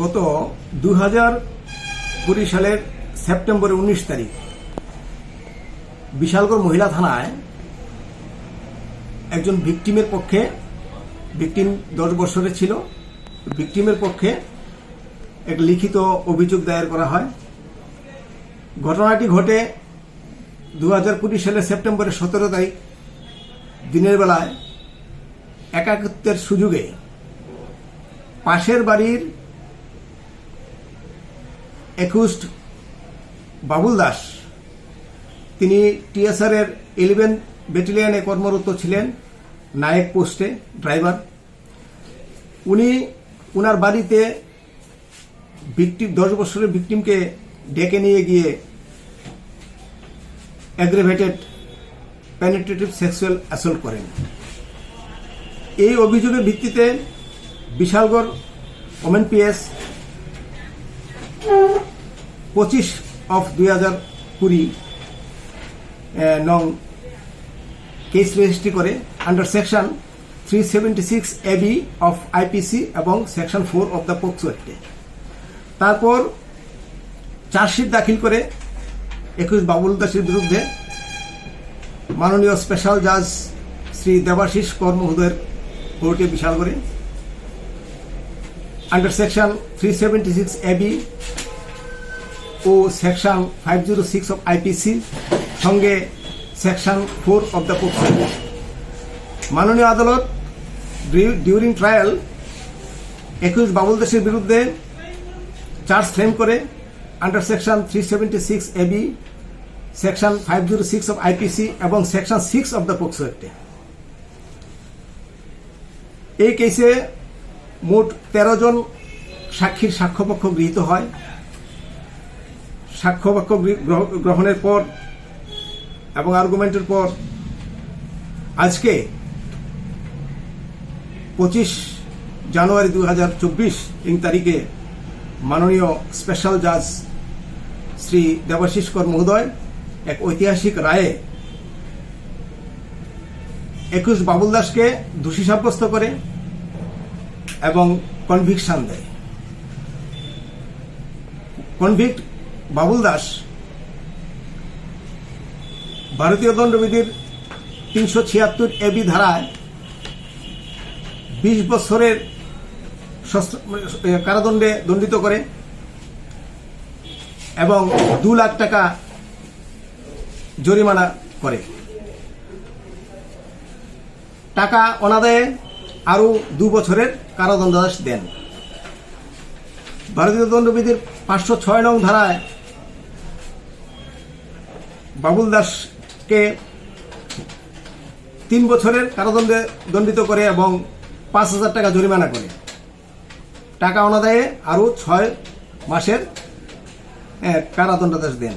গত দু হাজার কুড়ি সালের সেপ্টেম্বরের উনিশ তারিখ বিশালগড় মহিলা থানায় একজন ভিকটিমের পক্ষে, ভিকটিম দশ বছরের ছিল, ভিকটিমের পক্ষে এক লিখিত অভিযোগ দায়ের করা হয়। ঘটনাটি ঘটে দু হাজার কুড়ি সালের সেপ্টেম্বরের সতেরো তারিখ দিনের বেলায় একাকিত্বের সুযোগে পাশের বাড়ির একুস্ট বাবুল দাস। তিনি টিএসআর এর ইলেভেন ব্যাটালিয়নে কর্মরত ছিলেন, নায়ক পোস্টে, ড্রাইভার। উনি উনার বাড়িতে ভিকটিম দশ বছরের ভিকটিমকে ডেকে নিয়ে গিয়ে অ্যাগ্রেভেটেড পেনিট্রেটিভ সেক্সুয়াল অ্যাসল্ট করেন। এই অভিযোগের ভিত্তিতে বিশালগড় ওমেন পিএস পঁচিশ অফ দুই হাজার কুড়ি নং কেস রেজিস্ট্রি করে under section three seventy six AB of IPC এবং section four of the POCSO অ্যাক্টে তারপর চার্জশিট দাখিল করে একুশ বাবুল দাসের বিরুদ্ধে মাননীয় স্পেশাল জাজ শ্রী দেবাশিস কর মহোদয়ের কোর্টে বিশাল করে under section three seventy six AB O section five zero six of IPC সঙ্গে section four of the POCSO মাননীয় আদালত ডিউরিং ট্রায়াল একুশ বাবুল দাসের বিরুদ্ধে চার্জ ক্লেম করে under section three seventy six AB section five zero six of IPC এবং section six of the POCSO অ্যাক্টে এই কেসে মোট তেরো জন সাক্ষীর সাক্ষ্যপক্ষ গৃহীত হয়। সাক্ষ্যপক্ষ গ্রহ- গ্রহণের পর এবং আর্গুমেন্টের পর আজকে পঁচিশ জানুয়ারি দু হাজার চব্বিশ ইং তারিখে মাননীয় স্পেশাল জাজ শ্রী দেবাশিস কর মহোদয় এক ঐতিহাসিক রায়ে একুশ বাবুল দাসকে দোষী সাব্যস্ত করে এবং কনভিকশন দেয়। কনভিক্ট বাবুল দাস ভারতীয় দণ্ডবিধির তিনশো ছিয়াত্তর এবি ধারায় বিশ বছরের কারাদণ্ডে দণ্ডিত করে এবং দু লাখ টাকা জরিমানা করে। টাকা অনাদায়ে আরও দু বছরের কারাদণ্ডাদেশ দেন। ভারতীয় দণ্ডবিধির পাঁচশো ছয় নং ধারায় বাবুল দাসকে তিন বছরের কারাদণ্ডে দণ্ডিত করে এবং পাঁচ হাজার টাকা জরিমানা করে। টাকা অনাদায়ে আরও ছয় মাসের কারাদণ্ডাদেশ দেন।